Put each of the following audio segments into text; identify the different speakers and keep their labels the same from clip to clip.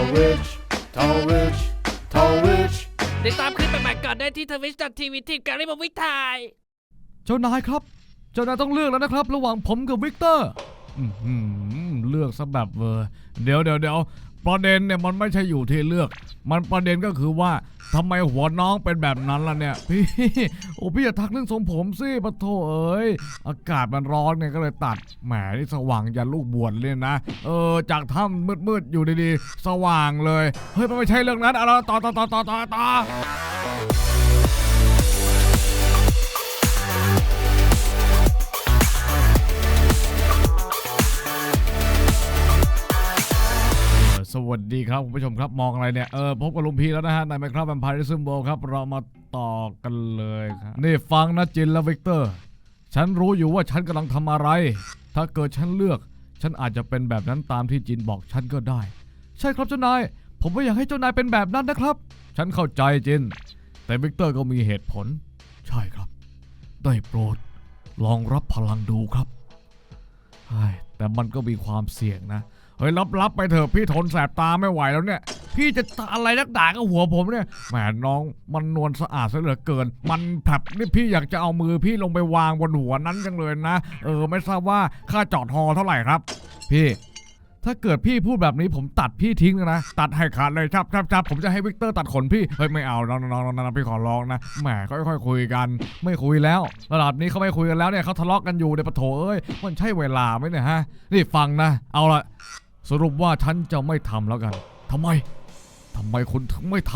Speaker 1: Tall Ridge, Tall Ridge, Tall Ridge.
Speaker 2: ติดตามคลิปใหม่ๆก่อนได้ที่ทวิชทีวีทีมการิบวิทย
Speaker 3: เจ้านายครับ เจ้านายต้องเลือกแล้วนะครับ ระหว่างผมกับวิกเตอร์อื้อหือเลือกซะแบบเวอร์เดี๋ยวเดี๋ยวเดี๋ยว ประเด็นเนี่ยมันไม่ใช่อยู่ที่เลือก มันประเด็นก็คือว่าทำไมหัวน้องเป็นแบบนั้นล่ะเนี่ย พี่โอ้พี่อย่าทักเรื่องทรงผมสิปะโถเอ้ยอากาศมันร้อนเนี่ยก็เลยตัดแหมนี่สว่างยันลูกบวชเลยนะเออจากถ้ำมืดๆอยู่ดีๆ สว่างเลย เฮ้ยมันไม่ใช่เรื่องนั้นเอาละต่อต่อต่อต่อต่อ วัสดีครับคุณผู้ชมครับมองอะไรเนี่ย เออพบกับลุงพีแล้วนะฮะในไมครับแวมไพร์ซึมโบครับ เรามาต่อกันเลยครับ นี่ฟังนะจินและวิกเตอร์ ฉันรู้อยู่ว่าฉันกำลังทำอะไร ถ้าเกิดฉันเลือก ฉันอาจจะเป็นแบบนั้นตามที่จินบอกฉันก็ได้ ใช่ครับเจ้านาย ผมไม่อยากให้เจ้านายเป็นแบบนั้นนะครับ ฉันเข้าใจจิน แต่วิกเตอร์ก็มีเหตุผล ใช่ครับ ได้โปรด ลองรับพลังดูครับใช่แต่มันก็มีความเสี่ยงนะ เฮ้ยรับรับไปเถอะพี่ทนแสบตาไม่ไหวแล้วเนี่ย พี่จะอะไรนักด่ากับหัวผมเนี่ยแหมน้องมันนวลสะอาดซะเหลือเกิน มันแผลบนี่พี่อยากจะเอามือพี่ลงไปวางบนหัวนั้นจังเลยนะ เออไม่ทราบว่าค่าจอดฮอเท่าไหร่ครับ พี่ ถ้าเกิดพี่พูดแบบนี้ผมตัดพี่ทิ้งเลยนะ ตัดให้ขาดเลยครับครับครับผมจะให้วิกเตอร์ตัดขนพี่เฮ้ยไม่เอาน้องน้องน้องน้องพี่ขอร้องนะแหมค่อยๆคุยกัน ไม่คุยแล้วระดับนี้เขาไม่คุยกันแล้วเนี่ยเขาทะเลาะกันอยู่ในปะโถเอ้ยมันใช่เวลาไหมเนี่ยฮะนี่ฟังนะ เอาละ สรุปว่าฉันจะไม่ทำแล้วกันทำไมทำไมคุณถึงไม่ท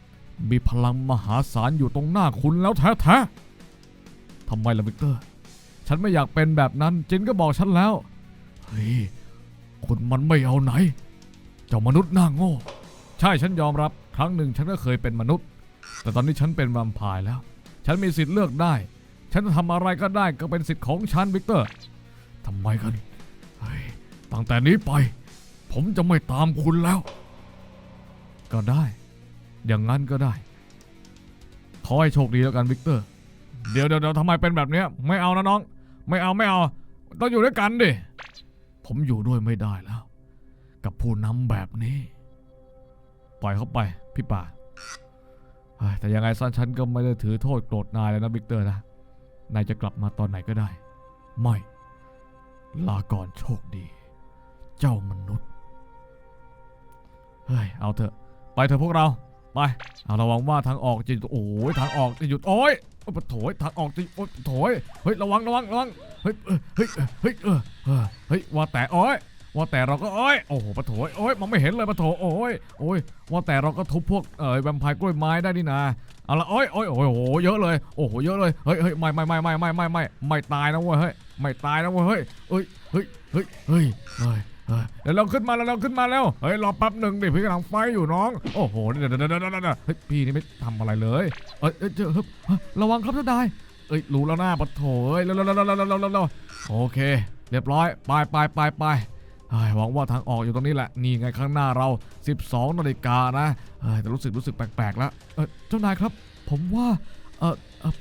Speaker 3: ำมีพลังมหาศาลอยู่ตรงหน้าคุณแล้วแท้ๆทำไมล่ะวิกเตอร์ ฉันไม่อยากเป็นแบบนั้นจินก็บอกฉันแล้วเฮ้ยคุณมันไม่เอาไหน เจ้ามนุษย์หน้าโง่ ใช่ฉันยอมรับครั้งหนึ่งฉันก็เคยเป็นมนุษย์ แต่ตอนนี้ฉันเป็นแวมไพร์แล้ว ฉันมีสิทธิ์เลือกได้ ฉันจะทำอะไรก็ได้ก็เป็นสิทธิ์ของฉันวิกเตอร์ทำไมกันตั้งแต่นี้ไป ผมจะไม่ตามคุณแล้ว ก็ได้ อย่างนั้นก็ได้ ขอให้โชคดีแล้วกันวิกเตอร์เดี๋ยวเดี๋ยวเดี๋ยวทำไมเป็นแบบเนี้ย ไม่เอานะน้อง ไม่เอาไม่เอา ต้องอยู่ด้วยกันดิ ผมอยู่ด้วยไม่ได้แล้ว กับผู้นำแบบนี้ ปล่อยเขาไป พี่ป่าเฮ้ยแต่ยังไงสั้นฉันก็ไม่ได้ถือโทษโกรธนายแล้วนะวิกเตอร์นะ นายจะกลับมาตอนไหนก็ได้ ไม่ ลาก่อนโชคดี เจ้ามนุษย์ เฮ้ย เอาเถอะ ไปเถอะพวกเรา ไป เอาระวังว่าทางออกจะหยุดโอ้ยทางออกจะหยุดโอ้ยโอ้ยปะโถยทางออกจะโอ้ยปะโถยเฮ้ย ระวัง ระวัง ระวัง เฮ้ย เฮ้ย เฮ้ย เฮ้ย ว่าแต่โอ้ยว่าแต่เราก็โอ้ย โอ้โหปะโถยโอ้ยมองไม่เห็นเลยปะโถโอ้ย โอ้ย ว่าแต่เราก็ทุบพวกเอ่อแวมไพร์กล้วยไม้ได้นี่นาเอาละโอ้ยโอ้ยโอ้ยโอ้โห เยอะเลย โอ้โห เยอะเลย เฮ้ยเฮ้ยไม่ไม่ไม่ไม่ไม่ไม่ไม่ไม่ตายนะเว้ย เฮ้ย ไม่ตายนะเว้ย เฮ้ยเฮ้ย เฮ้ย เฮ้ย เฮ้ย เดี๋ยวเราขึ้นมาแล้วเราขึ้นมาแล้วเฮ้ยรอแป๊บหนึ่งดิพี่กำลังไฟอยู่น้อง โอ้โหเดี๋ยวเดี๋ยวเดี๋ยวเฮ้ยพี่นี่ไม่ทำอะไรเลยเอ้ยเจอ้ยเจระวังครับเจ้านายเอ้ยรู้แล้วหน้าปะโถเฮ้ยแล้วแล้วแล้วแล้วแล้วโอเค เรียบร้อยไปไปไปไปหวังว่าทางออกอยู่ตรงนี้แหละนี่ไงข้างหน้าเรา 12นาฬิกานะแต่รู้สึกรู้สึกแปลกๆแล้วเจ้านายครับ ผมว่า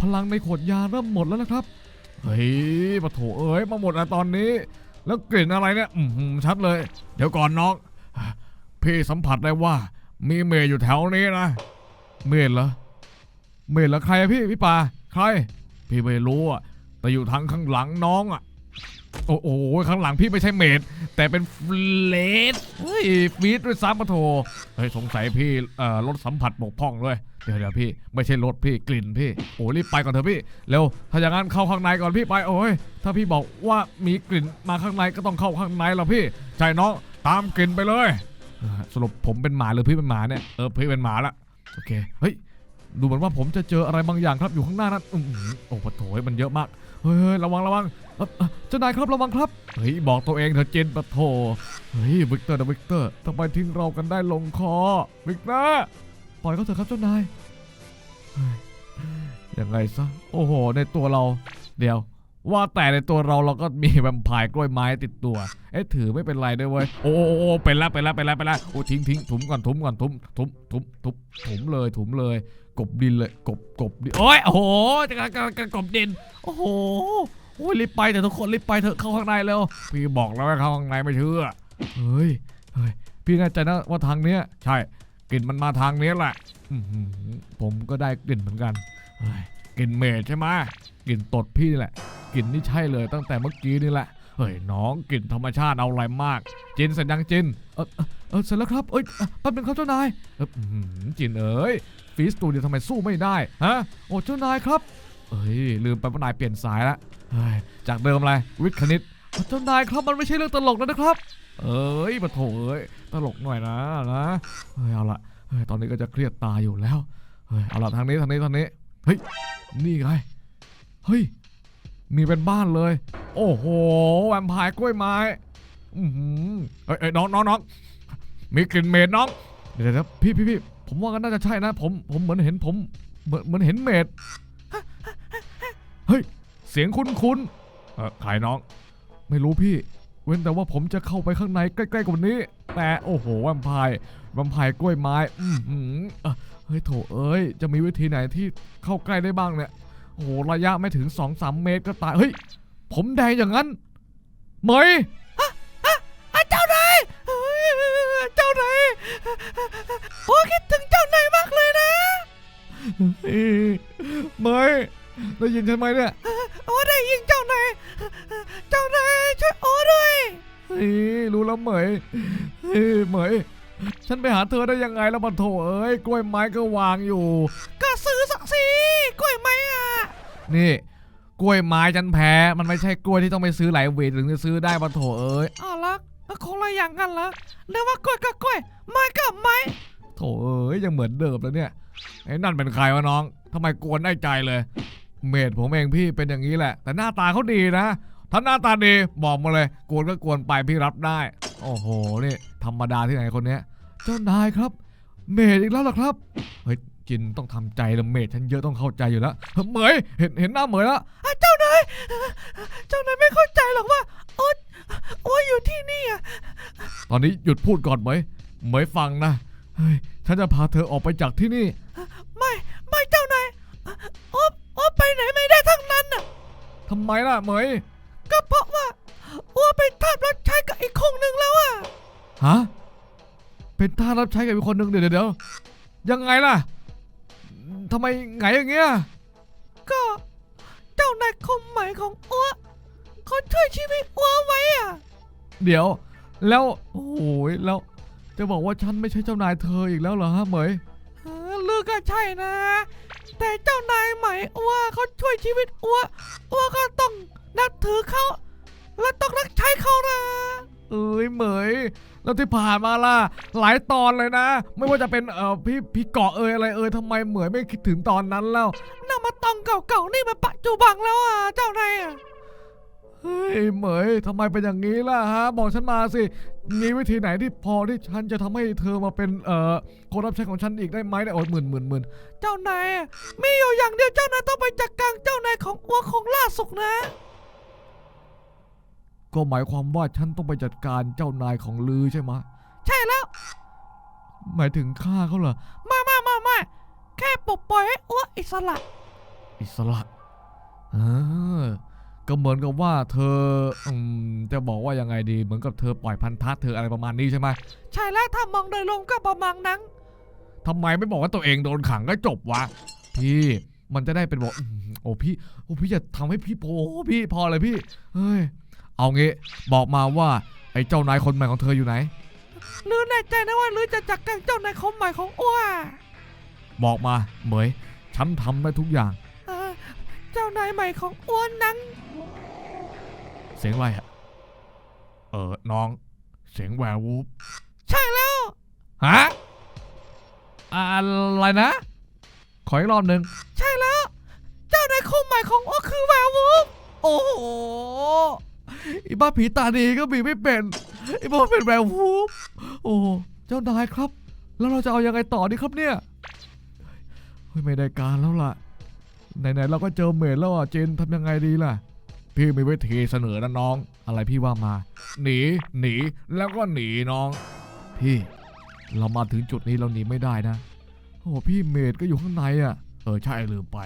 Speaker 3: พลังในขวดยาเริ่มหมดแล้วนะครับเฮ้ยปะโถเอ้ยมาหมดแล้ตอนนี้ แล้วกลิ่นอะไรเนี่ยอืมชัดเลย เดี๋ยวก่อนน้อง พี่สัมผัสได้ว่า มีเมย์อยู่แถวนี้นะ เมย์เหรอ เมย์เหรอใครอะพี่พี่ป่า ใคร พี่ไม่รู้อะแต่อยู่ทางข้างหลังน้องอะ โอ้โหข้างหลังพี่ไม่ใช่เมดแต่เป็นเลดเฮ้ยฟีดด้วยซ้ำปะโถเฮ้ยสงสัยพี่เอ่อรถสัมผัสบกพร่องเลยเดี๋ยวเดี๋ยวพี่ไม่ใช่รถพี่กลิ่นพี่โอ้รีบไปก่อนเถอะพี่เร็วถ้าอย่างนั้นเข้าข้างในก่อนพี่ไปโอ้ยถ้าพี่บอกว่ามีกลิ่นมาข้างในก็ต้องเข้าข้างในแล้วพี่ใช่น้องตามกลิ่นไปเลยสรุปผมเป็นหมาหรือพี่เป็นหมาเนี่ยเออพี่เป็นหมาละโอเคเฮ้ยดูเหมือนว่าผมจะเจออะไรบางอย่างครับอยู่ข้างหน้านั้นโอ้โหโถยมันเยอะมากเฮ้ยระวังระวัง เจ้านายครับระวังครับ เฮ้ยบอกตัวเองเถอะเจนปะโถเฮ้ยวิกเตอร์นะวิกเตอร์ทำไมทิ้งเรากันได้ลงคอ วิกเตอร์ปล่อยเขาเถอะครับเจ้านายยังไงซะ โอ้โห ในตัวเรา เดี๋ยว ว่าแต่ในตัวเราเราก็มีแวมไพร์กล้วยไม้ติดตัว เอ๊ะถือไม่เป็นไรด้วยเว้ย โอ้โอ้โอ้เป็นแล้วเป็นแล้วเป็นแล้วเป็นแล้วโอ้ทิ้งทิ้งถุมก่อนถุมก่อนถุมถุมถุมถุมถุมเลยถุมเลย กบดินเลย กบกบดินโอ้ยโอ้โหจะกระกระกบดิน โอ้โห โอ้ยรีบไปเถอะทุกคนรีบไปเถอะเข้าข้างในเร็วพี่บอกแล้วว่าเข้าข้างในไม่เชื่อเฮ้ยเฮ้ยพี่แน่ใจนะว่าทางเนี้ยใช่กลิ่นมันมาทางเนี้ยแหละอื้อหือผมก็ได้กลิ่นเหมือนกันเฮ้ยกลิ่นเมดใช่ไหมกลิ่นตดพี่นี่แหละกลิ่นนี่ใช่เลยตั้งแต่เมื่อกี้นี่แหละเฮ้ยน้องกลิ่นธรรมชาติเอาอะไรมาก จินเสร็จยังจินเออเออเออเสร็จแล้วครับเอ้ยเอ่อแป๊บนึงครับเจ้านายเอออื้อหือจินเอ้ยฟีสตูเดิโอทำไมสู้ไม่ได้ฮะโอ้เจ้านายครับ เอ้ยลืมไปว่านายเปลี่ยนสายแล้ว จากเดิมอะไรวิทย์คณิตเจ้านายครับมันไม่ใช่เรื่องตลกแล้วนะครับ เอ้ยมาโถเอ้ยตลกหน่อยนะนะเฮ้ยเอาละเฮ้ยตอนนี้ก็จะเครียดตาอยู่แล้วเฮ้ยเอาละทางนี้ทางนี้ทางนี้เฮ้ยนี่ไงเฮ้ยมีเป็นบ้านเลย โอ้โหแวมพร์กล้วยไม้อือหือเอ้ยน้องน้องน้องมีกลิ่นเมดน้องเดี๋ยวเดี๋ยวพี่พี่พี่ผมว่ากันน่าจะใช่นะ ผมผมเหมือนเห็นผมเหมือนเหมือนเห็นเมดเฮ้ย เสียงคุ้นคุ้นๆเออขายน้อง ไม่รู้พี่ เว้นแต่ว่าผมจะเข้าไปข้างในใกล้ๆกว่านี้ แต่โอ้โหแวมไพร์แวมไพร์กล้วยไม้ อือหือเอ่อเฮ้ยโถเอ้ย จะมีวิธีไหนที่เข้าใกล้ได้บ้างเนี่ย โอ้โหระยะไม่ถึง 2-3 เมตรก็ตาย เฮ้ย ผมแดงอย่างนั้นเหมย
Speaker 2: เจ้านายเจ้านายโอ้คิดถึงเจ้านายมากเลยนะ
Speaker 3: เอ้ยเหมย ได้ยินใช่ไหมเนี่ย
Speaker 2: โอ้ได้ยิงเจ้านายเจ้านายช่วยโอ้ด้วย
Speaker 3: เฮ้ยรู้แล้วเหมยเฮ้ยเหมย ฉันไปหาเธอได้ยังไงแล้วมันโถเอ้ยกล้วยไม้ก็วางอยู่
Speaker 2: ก็ซื้อสักสิกล้วยไหมอะ
Speaker 3: นี่กล้วยไม้ฉันแพ้ มันไม่ใช่กล้วยที่ต้องไปซื้อหลายเวทถึงจะซื้อได้มาโถเอ้ย
Speaker 2: อ๋อละคงละอย่างกันเหรอเรียกว่ากล้วยก็กล้วยไม้ก็ไม้
Speaker 3: โถเอ้ยยังเหมือนเดิมแล้วเนี่ยไอ้นั่นเป็นใครวะน้องทำไมกวนได้ใจเลย เมดผมเองพี่เป็นอย่างนี้แหละ แต่หน้าตาเขาดีนะ ถ้าหน้าตาดีบอกมาเลยกวนก็กวนไปพี่รับได้ โอ้โหนี่ธรรมดาที่ไหนคนเนี้ย เจ้านายครับ เมดอีกแล้วเหรอครับเฮ้ยจินต้องทำใจแล้วเมดฉันเยอะต้องเข้าใจอยู่แล้วเหมยเห็นเห็นหน้าเหมยแล้ว
Speaker 2: อะเจ้านายเจ้านายไม่เข้าใจหรอกว่าโอ๊ตโอ๊ตอยู่ที่นี่อะ
Speaker 3: ตอนนี้หยุดพูดก่อนเหมยเหมยฟังนะเฮ้ยฉันจะพาเธอออกไปจากที่นี่
Speaker 2: ไม่ไม่เจ้านายโอ๊ต อ๊ตไปไหนไม่ได้ทั้งนั้นน่ะ
Speaker 3: ทำไมล่ะเหมย
Speaker 2: ก็เพราะว่าโอ๊ตไปทาบรับใช้กับอีกคงหนึ่งแล้วอะ
Speaker 3: ฮะ เป็นท่าสรับใช้กับอีกคนหนึ่งเดี๋ยวเดี๋ยวเดี๋ยวยังไงล่ะทำไมไงอย่างเงี้ย
Speaker 2: ก็เจ้านายคมใหม่ของอ้วเขาช่วยชีวิตอ้วไว้อะ
Speaker 3: เดี๋ยว แล้ว โอ้ยแล้ว จะบอกว่าฉันไม่ใช่เจ้านายเธออีกแล้วเหรอฮะเหมย
Speaker 2: เออลือก็ใช่นะ แต่เจ้านายใหม่อ้วเขาช่วยชีวิตอ้วอ้วก็ต้องนับถือเขา และต้องรักใช้เขานะ
Speaker 3: เอ้ยเหมย แล้วที่ผ่านมาล่ะหลายตอนเลยนะ ไม่ว่าจะเป็นเอ่อพี่พี่เกาะเอยอะไรเอยทำไมเหมยไม่คิดถึงตอนนั้นแล้ว
Speaker 2: นำมาตองเก่าๆนี่มาปัจจุบันแล้วอะเจ้านายอะ
Speaker 3: เฮ้ยเหมยทำไมเป็นอย่างนี้ล่ะฮะ บอกฉันมาสิ มีวิธีไหนที่พอที่ฉันจะทำให้เธอมาเป็นเอ่อคนรับใช้ของฉันอีกได้ไหมเนี่ยโอ้ยหมื่นหมื่นหมื่น
Speaker 2: เจ้านายมีอยู่อย่างเดียวเจ้านายต้องไปจัดการเจ้านายของอ้วของล่าสุกนะ
Speaker 3: ก็หมายความว่าฉันต้องไปจัดการเจ้านายของลือใช่ไหม
Speaker 2: ใช่แล้ว
Speaker 3: หมายถึงฆ่าเขาเหรอ
Speaker 2: มามามามาแค่ปลดปล่อยให้อ้วอิสระ
Speaker 3: อิสระเออ ก็เหมือนกับว่าเธออืมจะบอกว่ายังไงดี เหมือนกับเธอปล่อยพันธะเธออะไรประมาณนี้ใช่ไหม
Speaker 2: ใช่แล้วถ้ามองโดยรวมก็ประมาณนั้น
Speaker 3: ทำไมไม่บอกว่าตัวเองโดนขังก็จบวะ พี่มันจะได้เป็นบอกอืมโอ้พี่โอ้พี่อย่าทำให้พี่โพพี่พอเลยพี่เฮ้ยเอางี้บอกมาว่าไอ้เจ้านายคนใหม่ของเธออยู่ไหน
Speaker 2: หรือแน่ใจนะว่าหรือจะจัดการเจ้านายคนใหม่ของอ้ว
Speaker 3: บอกมาเหมยฉันทำได้ทุกอย่าง
Speaker 2: เออเจ้านายใหม่ของอ้วนนั้น
Speaker 3: เสียงอะไรอะเออน้อง เสียงแวร์วูฟ
Speaker 2: ใช่แล้ว
Speaker 3: ฮะ อะไรนะ ขออีกรอบหนึ่ง
Speaker 2: ใช่แล้ว เจ้านายคนใหม่ของอ้วคือแวร์วูฟ
Speaker 3: โอ้โหไอ้บ้าผีตาดีก็มีไม่เป็นไอ้บ้าเป็นแวร์วูฟโอ้เจ้านายครับ แล้วเราจะเอายังไงต่อดีครับเนี่ยเฮ้ยไม่ได้การแล้วล่ะ ไหนๆเราก็เจอเมดแล้วอะเจนทำยังไงดีล่ะ พี่มีวิธีเสนอนะน้อง อะไรพี่ว่ามา หนี หนี แล้วก็หนีน้อง พี่ เรามาถึงจุดนี้เราหนีไม่ได้นะ โอ้พี่เมดก็อยู่ข้างในอะ เออใช่ลืมไป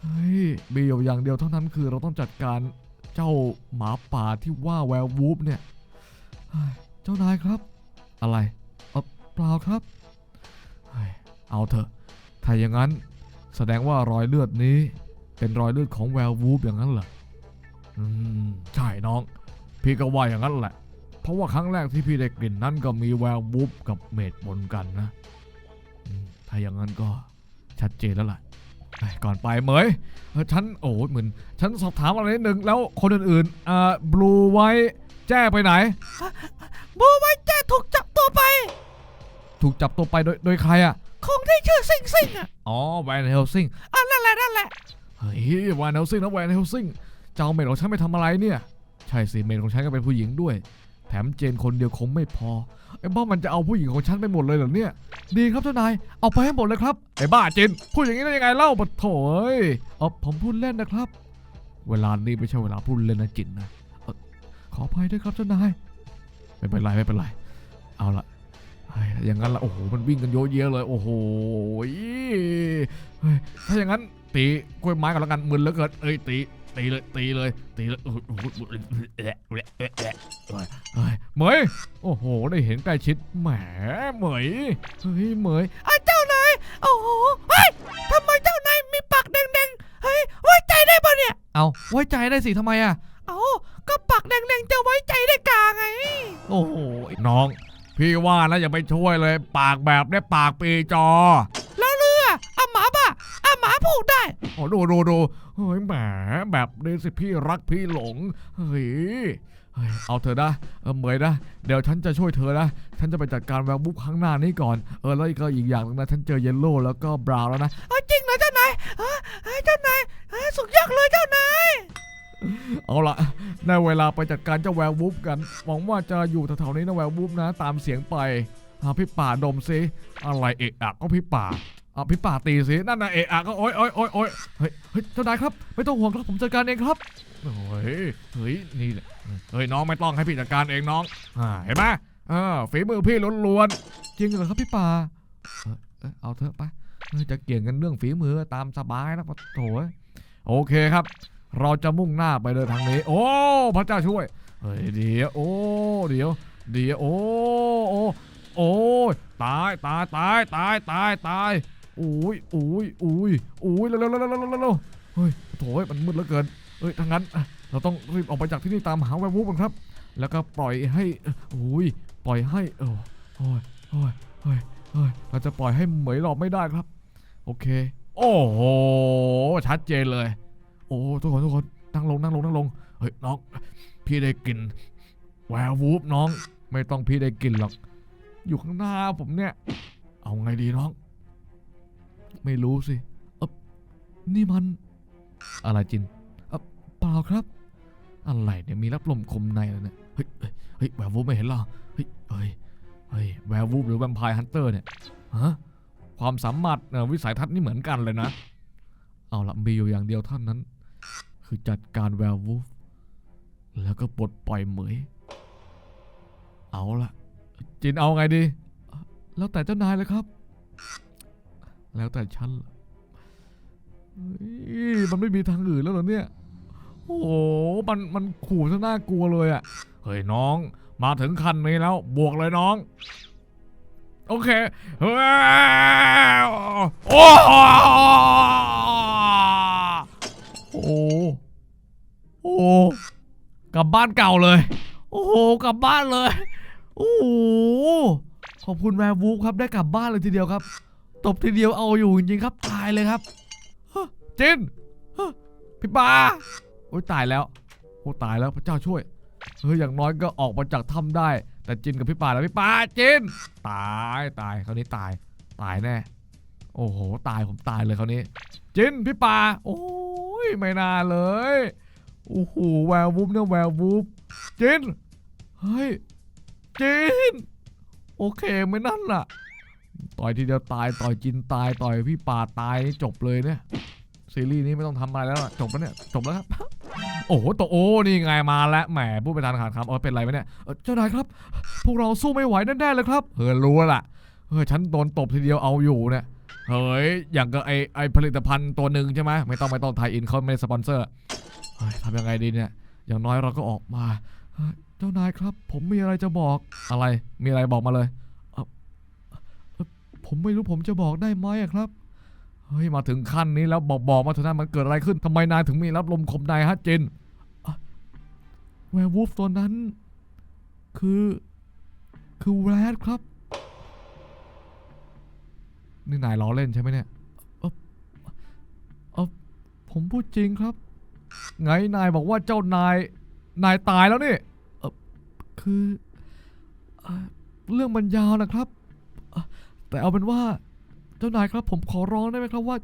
Speaker 3: เฮ้ยมีอยู่อย่างเดียวเท่านั้นคือเราต้องจัดการเจ้าหมาป่าที่ว่าแวร์วูฟเนี่ยเจ้านายครับ อะไรเออเปล่าครับเฮ้ยเอาเถอะ ถ้าอย่างนั้น แสดงว่ารอยเลือดนี้ เป็นรอยเลือดของแวร์วูฟอย่างนั้นเหรออืมใช่น้อง พี่ก็ว่าอย่างนั้นแหละ เพราะว่าครั้งแรกที่พี่ได้กลิ่นนั้นก็มีแวร์วูฟกับเมดปนกันนะอืมถ้าอย่างนั้นก็ชัดเจนแล้วล่ะเอ้ยก่อนไปเหมยเออฉันโอ้ยเหมือนฉันสอบถามอะไรนิดนึงแล้วคนอื่นๆอ่าบลูไว้แจ้ไปไหน
Speaker 2: บูไว้แจ้ถูกจับตัวไป
Speaker 3: ถูกจับตัวไปโดยโดยใครอะ
Speaker 2: คงที่ชื่อซิงซิงอะ
Speaker 3: อ๋อแวนเฮลซิง
Speaker 2: อะนั่นแหละนั่นแหละ
Speaker 3: เฮ้ยแวนเฮลซิงนะแวนเฮลซิงเจ้าเมดของฉันไปทำอะไรเนี่ยใช่สิเมดของฉันก็เป็นผู้หญิงด้วย แถมเจนคนเดียวคงไม่พอไอ้บ้ามันจะเอาผู้หญิงของฉันไปหมดเลยเหรอเนี่ย ดีครับเจ้านายเอาไปให้หมดเลยครับไอ้บ้าเจนพูดอย่างนี้ได้ยังไงเล่าปะโถเอ้ยเออผมพูดเล่นนะครับ เวลานี้ไม่ใช่เวลาพูดเล่นนะจินนะเอ่อขออภัยด้วยครับเจ้านายไม่เป็นไรไม่เป็นไร เอาละเฮ้ย อย่างนั้นละโอ้โหมันวิ่งกันเยอะแยะเลยโอ้โหถ้าอย่างนั้นตีกล้วยไม้กันแล้วกันมึนเหลือเกินเอ้ยตีตีเลยตีเลยตีเลยเหมยโอ้โห ได้เห็นใกล้ชิดแหมเหมยเฮ้ยเหมย
Speaker 2: อะเจ้านายโอ้โหเฮ้ยทำไมเจ้านายมีปากแดงๆเฮ้ยไว้ใจได้ปะเนี่ย
Speaker 3: เอาไว้ใจได้สิทำไมอะ
Speaker 2: เอ้าก็ปากแดงๆจะไว้ใจได้กาไง
Speaker 3: โอ้โหน้อง พี่ว่านะอย่าไปช่วยเลย ปากแบบเนี้ยปากปีจอ
Speaker 2: แล้วเรืออะหมาบ้าอะหมาพูดได้
Speaker 3: โอ้ดูดูดูเฮ้ยแหมแบบนี้สิพี่รักพี่หลงเฮ้ยเฮ้ยเอาเถอะนะเออเหมยนะเดี๋ยวฉันจะช่วยเธอนะฉันจะไปจัดการแวร์บุ๊กข้างหน้านี้ก่อนเออแล้วก็อีกอย่างหนึงนะฉันเจอเยลโล่แล้วก็บราวน์แล้วนะ
Speaker 2: เอาจริงเหรอเจ้านายเฮ้ยเฮ้ยเจ้านายเฮ้ยสุดยอดเลยเจ้านาย
Speaker 3: เอาละได้เวลาไปจัดการเจ้าแวร์บุ๊กกันหวังว่าจะอยู่แถวๆนี้นะแวร์บุ๊กนะ ตามเสียงไปหาพี่ป่าดมซิอะไรเอะอะก็พี่ป่าอะพี่ป่าตีสินั่นนะเอะอะก็โอ๊ยโอ๊ยโอ๊ยโอ๊ยเฮ้ยเฮ้ยเจ้านายครับ ไม่ต้องห่วงครับผมจัดการเองครับโอ้ยเฮ้ยนี่แหละเฮ้ยน้องไม่ต้องให้พี่จัดการเองน้องอ่าเห็นไหมเออฝีมือพี่ล้วนๆจริงเหรอครับพี่ป่าเออเอาเถอะไปจะเกี่ยงกันเรื่องฝีมือตามสบายนะปะโถเอ้ยโอเคครับ เราจะมุ่งหน้าไปเลยทางนี้ โอ้พระเจ้าช่วยเฮ้ยเดี๋ยวโอ้เดี๋ยวเดี๋ยวโอ้โอ้โอ้ตายตายตายตายตายตายอุ้ยอุ้ยอุ้ยอุ้ยเร็วเร็วเร็วเร็วเร็วเฮ้ยโถ่มันมืดเหลือเกินเอ้ยถ้างั้นเราต้องรีบออกไปจากที่นี่ตามหาแวร์วูฟกันครับ แล้วก็ปล่อยให้อุ้ยปล่อยให้โอ้โอ้ยโอ้ยโอ้ยโอ้ยเราจะปล่อยให้เหมยหลอกไม่ได้ครับ โอเค โอ้โหชัดเจนเลย โอ้ทุกคนทุกคนนั่งลงนั่งลงนั่งลงเฮ้ยน้อง พี่ได้กลิ่นแวร์วูฟน้อง ไม่ต้องพี่ได้กลิ่นหรอก อยู่ข้างหน้าผมเนี่ย เอาไงดีน้อง ไม่รู้สิเออนี่มัน อะไรจินเปล่าครับ อะไรเนี่ยมีรับลมคมในแล้วเนี่ยเฮ้ยเฮ้ยเฮ้ยแวร์วูฟไม่เห็นหรอเฮ้ยเฮ้ยเฮ้ยแวร์วูฟหรือแวมไพร์ฮันเตอร์เนี่ยฮะความสามารถวิสัยทัศน์นี่เหมือนกันเลยนะ เอาละมีอยู่อย่างเดียวเท่านั้น คือจัดการแวร์วูฟแล้วก็ปลดปล่อยเหมย เอาละจินเอาไงดี แล้วแต่เจ้านายเลยครับ แล้วแต่ฉันมันไม่มีทางอื่นแล้วเหรอเนี่ย โอ้โห มันมันขู่ซะน่ากลัวเลยอะ่ะเฮ้ยน้อง มาถึงคันนี้แล้ว บวกเลยน้อง โอเค โอ้ อ้โหโอ้โหกลับบ้านเก่าเลย โอ้โหกลับบ้านเลย โอ้โหขอบคุณแวร์วูฟครับได้กลับบ้านเลยทีเดียวครับ ตบทีเดียวเอาอยู่จริงๆครับตายเลยครับจินพี่ปาโอ้ยตายแล้วโอ้ตายแล้วพระเจ้าช่วยเฮ้ยอย่างน้อยก็ออกมาจากถ้ำได้ แต่จินกับพี่ปาแล้วพี่ปาจินตายตายคราวนี้ตาย ตายแน่ โอ้โห ตายผมตายเลยคราวนี้ จินพี่ปาโอ้ ยไม่น่าเลยโอ้โหแวร์วูฟเนี่ยแวร์วูฟจินเฮ้ยจินโอเคไหม่นั่นล่ะ ต่อยทีเดียวตายต่อยจินตายต่อยพี่ป่าตายจบเลยเนี่ยซีรีส์นี้ไม่ต้องทำอะไรแล้วจบแล้วเนี่ยจบแล้วครับ โอ้โหตัวโอ้นี่ไงมาแล้วแหมพูดไปทานขาดครับเออเป็นไรไหมเนี่ยเจ้านายครับ พวกเราสู้ไม่ไหวแน่ๆเลยครับเฮ้ยรู้แล้วล่ะเฮ้ยฉันโดนตบทีเดียวเอาอยู่เนี่ย เฮ้ย อย่างกับไอไอผลิตภัณฑ์ตัวหนึ่งใช่ไหมไม่ต้องไม่ต้องไทยอินเขาไม่ได้สปอนเซอร์เฮ้ยทำยังไงดีเนี่ย อย่างน้อยเราก็ออกมาเฮ้ยเจ้านายครับ ผมมีอะไรจะบอกอะไร มีอะไรบอกมาเลยเอ่อเอ่อผมไม่รู้ผมจะบอกได้ไหมอะครับ เฮ้ย มาถึงขั้นนี้แล้วบอกบอกมาเถอะนะมันเกิดอะไรขึ้นทำไมนายถึงมีรับลมคมในฮะจินแวร์วูฟตัวนั้น คือ คือแรดครับ นี่นายล้อเล่นใช่ไหมเนี่ยเออเออผมพูดจริงครับ ไงนายบอกว่าเจ้านาย นายตายแล้วนี่เออคือเอ่อเรื่องมันยาวนะครับเอ่อแต่เอาเป็นว่า เจ้านายครับ ผมขอร้องได้ไหมครับว่า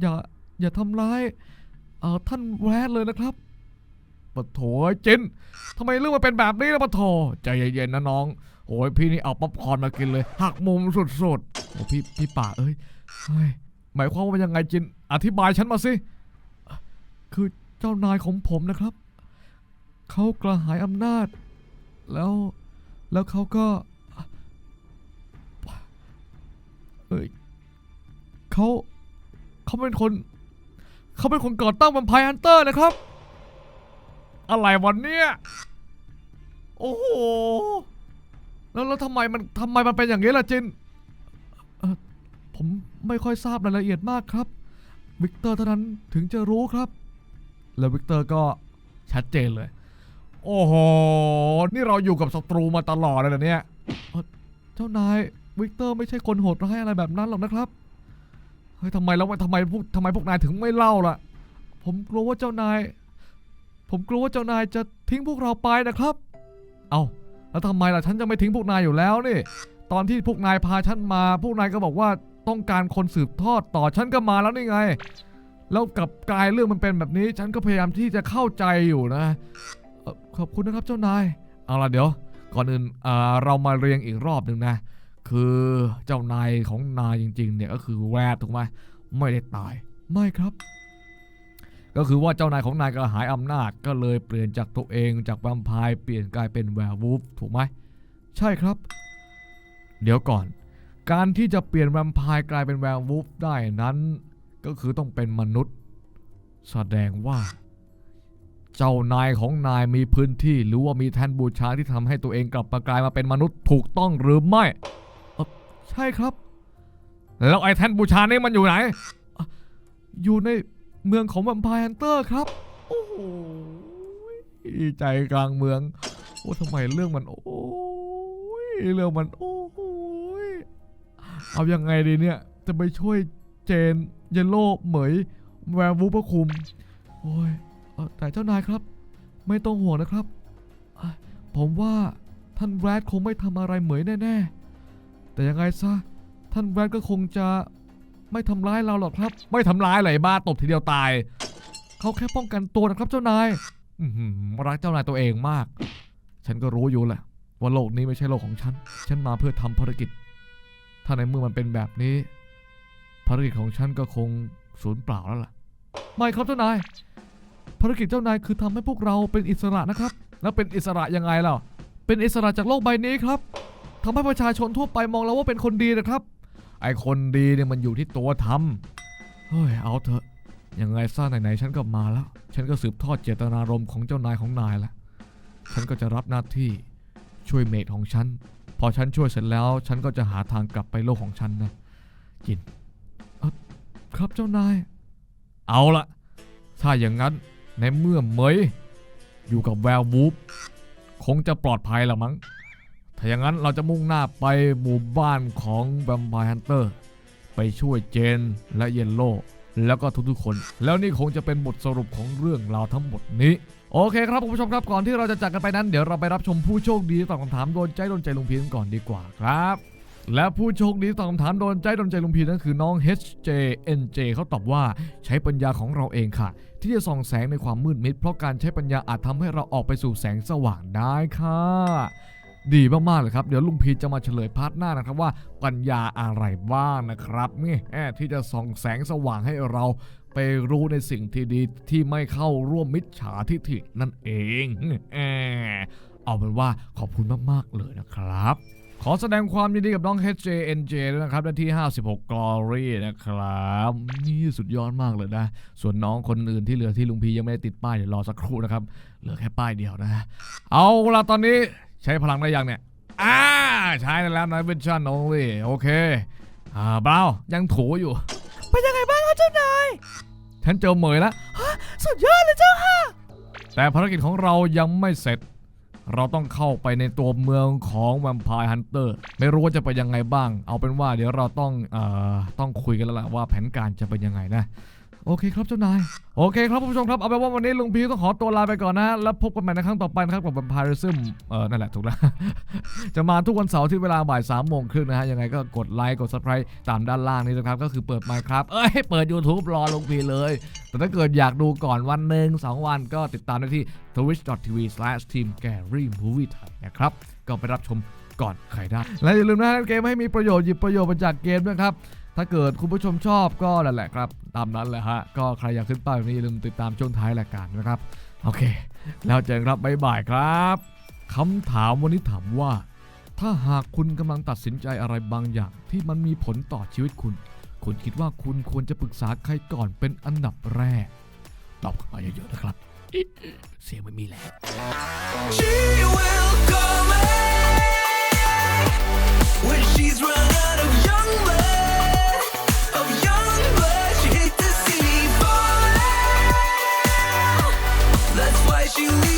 Speaker 3: อย่าอย่าทำร้ายเอ่อท่านแวดเลยนะครับปะโถเจนทำไมเรื่องมันเป็นแบบนี้ล่ะปะโถใจเย็นๆนะน้อง โอ้ยพี่นี่เอาป๊อปคอร์นมากินเลย หักมุมสุดๆโอ้พี่พี่ป่าเอ้ยเฮ้ยหมายความว่ายังไงจินอธิบายฉันมาสิ คือเจ้านายของผมนะครับ เขากระหายอำนาจ แล้วแล้วเขาก็เอ้ยเขาเขาเป็นคนเขาเป็นคนก่อตั้งบัมพร์ฮันเตอร์นะครับ อะไรวันเนี้ยโอ้โห แล้วแล้วทำไมมันทำไมมันเป็นอย่างนี้ล่ะจินเอ่อผมไม่ค่อยทราบรายละเอียดมากครับ วิกเตอร์เท่านั้นถึงจะรู้ครับ แล้ววิกเตอร์ก็ชัดเจนเลย โอ้โห นี่เราอยู่กับศัตรูมาตลอดเลยเหรอเนี่ยเอ่อเจ้านายวิกเตอร์ไม่ใช่คนโหดร้ายอะไรแบบนั้นหรอกนะครับ เฮ้ยทำไมแล้วทำไมพวกทำไมพวกนายถึงไม่เล่าล่ะ ผมกลัวว่าเจ้านาย ผมกลัวว่าเจ้านายจะทิ้งพวกเราไปนะครับ เอา แล้วทำไมล่ะฉันจะไม่ทิ้งพวกนายอยู่แล้วนี่ ตอนที่พวกนายพาฉันมา พวกนายก็บอกว่าต้องการคนสืบทอดต่อฉันก็มาแล้วนี่ไง แล้วกับกลายเรื่องมันเป็นแบบนี้ ฉันก็พยายามที่จะเข้าใจอยู่นะเอ่อขอบคุณนะครับเจ้านาย เอาล่ะเดี๋ยว ก่อนอื่นอ่าเรามาเรียงอีกรอบหนึ่งนะ คือเจ้านายของนายจริงๆเนี่ยก็คือแวดถูกไหมไม่ได้ตาย ไม่ครับ ก็คือว่าเจ้านายของนายกระหายอำนาจก็เลยเปลี่ยนจากตัวเองจากแวมไพร์เปลี่ยนกลายเป็นแวร์วูฟถูกไหมใช่ครับ เดี๋ยวก่อน การที่จะเปลี่ยนแวมไพร์กลายเป็นแวร์วูฟได้นั้น ก็คือต้องเป็นมนุษย์ แสดงว่า เจ้านายของนายมีพื้นที่หรือว่ามีแท่นบูชาที่ทำให้ตัวเองกลับมากลายมาเป็นมนุษย์ถูกต้องหรือไม่ใช่ครับ แล้วไอ้แท่นบูชานี่มันอยู่ไหน อยู่ใน เมืองของแวมไพร์ฮันเตอร์ครับ โอ้โหใจกลางเมือง โอ้ทำไมเรื่องมัน โอ้ยเรื่องมันโอ้ยเอายังไงดีเนี่ย จะไปช่วยเจนเยลโล่เหมยแวร์วูฟพระคุม โอ้ยแต่เจ้านายครับ ไม่ต้องห่วงนะครับ ผมว่าท่านแรดคงไม่ทำอะไรเหมยแน่ ๆ แต่ยังไงซะ ท่านแรดก็คงจะ ไม่ทำร้ายเราหรอกครับ ไม่ทำร้ายอะไรบ้าตบทีเดียวตาย เขาแค่ป้องกันตัวนะครับเจ้านายรักเจ้านายตัวเองมาก ฉันก็รู้อยู่แหละว่าโลกนี้ไม่ใช่โลกของฉัน ฉันมาเพื่อทำภารกิจ ถ้าในเมื่อมันเป็นแบบนี้ ภารกิจของฉันก็คงสูญเปล่าแล้วล่ะ ไม่ครับเจ้านาย ภารกิจเจ้านายคือทำให้พวกเราเป็นอิสระนะครับ แล้วเป็นอิสระยังไงล่ะ เป็นอิสระจากโลกใบนี้ครับทำให้ประชาชนทั่วไปมองเราว่าเป็นคนดีนะครับ ไอคนดีเนี่ยมันอยู่ที่ตัวทำเฮ้ยเอาเถอะยังไงซะไหนๆฉันก็มาแล้ว ฉันก็สืบทอดเจตนารมณ์ของเจ้านายของนายแล้วฉันก็จะรับหน้าที่ช่วยเมทของฉัน พอฉันช่วยเสร็จแล้ว ฉันก็จะหาทางกลับไปโลกของฉันนะจินครับเจ้านาย เอาละถ้าอย่างนั้นในเมื่อเมยอยู่กับแวร์วูฟคงจะปลอดภัยละมั้ง ถ้าอย่างนั้นเราจะมุ่งหน้าไปหมู่บ้านของแวมไพร์ฮันเตอร์ไปช่วยเจนและเยนโลแล้วก็ทุกๆคน แล้วนี่คงจะเป็นบทสรุปของเรื่องราวทั้งหมดนี้ โอเคครับคุณผู้ชมครับก่อนที่เราจะจากกันไปนั้นเดี๋ยวเราไปรับชมผู้โชคดีตอบคำถามโดนใจโดนใจลุงพีนก่อนดีกว่าครับ และผู้โชคดีตอบคำถามโดนใจโดนใจลุงพีนั่นคือน้อง HJNJ เขาตอบว่าใช้ปัญญาของเราเองค่ะ ที่จะส่องแสงในความมืดมิดเพราะการใช้ปัญญาอาจทำให้เราออกไปสู่แสงสว่างได้ค่ะ ดีมากๆเลยครับ เดี๋ยวลุงพีจะมาเฉลยพาร์ทหน้านะครับว่าปัญญาอะไรบ้างนะครับนี่แอที่จะส่องแสงสว่างให้เราไปรู้ในสิ่งที่ดีที่ไม่เข้าร่วมมิจฉาทิฐินั่นเองแอเอาเป็นว่าขอบคุณมากๆเลยนะครับ ขอแสดงความยินดีกับน้อง HJNJ ด้วยนะครับได้ที่ 56 Glory นะครับนี่สุดยอดมากเลยนะ ส่วนน้องคนอื่นที่เหลือที่ลุงพียังไม่ได้ติดป้ายเดี๋ยวรอสักครู่นะครับ เหลือแค่ป้ายเดียวนะ เอาละตอนนี้ ใช้พลังได้ยังเนี่ย อ่า ใช้ได้แล้วนะ Vision Only โอเค อ่าเบายังถูอยู่
Speaker 2: เป็นยังไงบ้างคะเจ้านาย
Speaker 3: ฉันเจอเหมยแล้ว
Speaker 2: สุดยอดเลยเจ้าค่ะ
Speaker 3: แต่ภารกิจของเรายังไม่เสร็จ เราต้องเข้าไปในตัวเมืองของ Vampire Hunter ไม่รู้ว่าจะไปยังไงบ้าง เอาเป็นว่าเดี๋ยวเราต้องเอ่อต้องคุยกันแล้วล่ะว่าแผนการจะเป็นยังไงนะ โอเคครับเจ้านาย โอเคครับผู้ชมครับ เอาเป็นว่าวันนี้ลุงพีต้องขอตัวลาไปก่อนนะ แล้วพบกันใหม่ในครั้งต่อไปนะครับกับ Vampirism เออนั่นแหละถูกแล้ว จะมาทุกวันเสาร์ที่เวลาบ่ายสามโมงครึ่งนะฮะ ยังไงก็กดไลค์ กด subscribe ตามด้านล่างนี้นะครับ ก็คือเปิด Minecraft เอ้ย เปิด YouTube รอลุงพีเลย แต่ถ้าเกิดอยากดูก่อนวันหนึ่งสองวันก็ติดตามได้ที่ twitch.tv/teamgarymovie นะครับ ก็ไปรับชมก่อนใครได้ และอย่าลืมนะเกมให้มีประโยชน์หยิบประโยชน์มาจากเกมด้วยครับถ้าเกิดคุณผู้ชมชอบก็นั่นแหละครับ ตามนั้นแหละฮะ ก็ใครอยากขึ้นป้ายแบบนี้ลืมติดตามช่วงท้ายรายการนะครับ โอเค แล้วเจอกันครับบ่ายบครับคำถามวันนี้ถามว่า ถ้าหากคุณกำลังตัดสินใจอะไรบางอย่าง ที่มันมีผลต่อชีวิตคุณ คุณคิดว่าคุณควรจะปรึกษาใครก่อนเป็นอันดับแรก ตอบกันมาเยอะๆนะครับ เสียงไม่มีแล้ว
Speaker 4: She young blood. you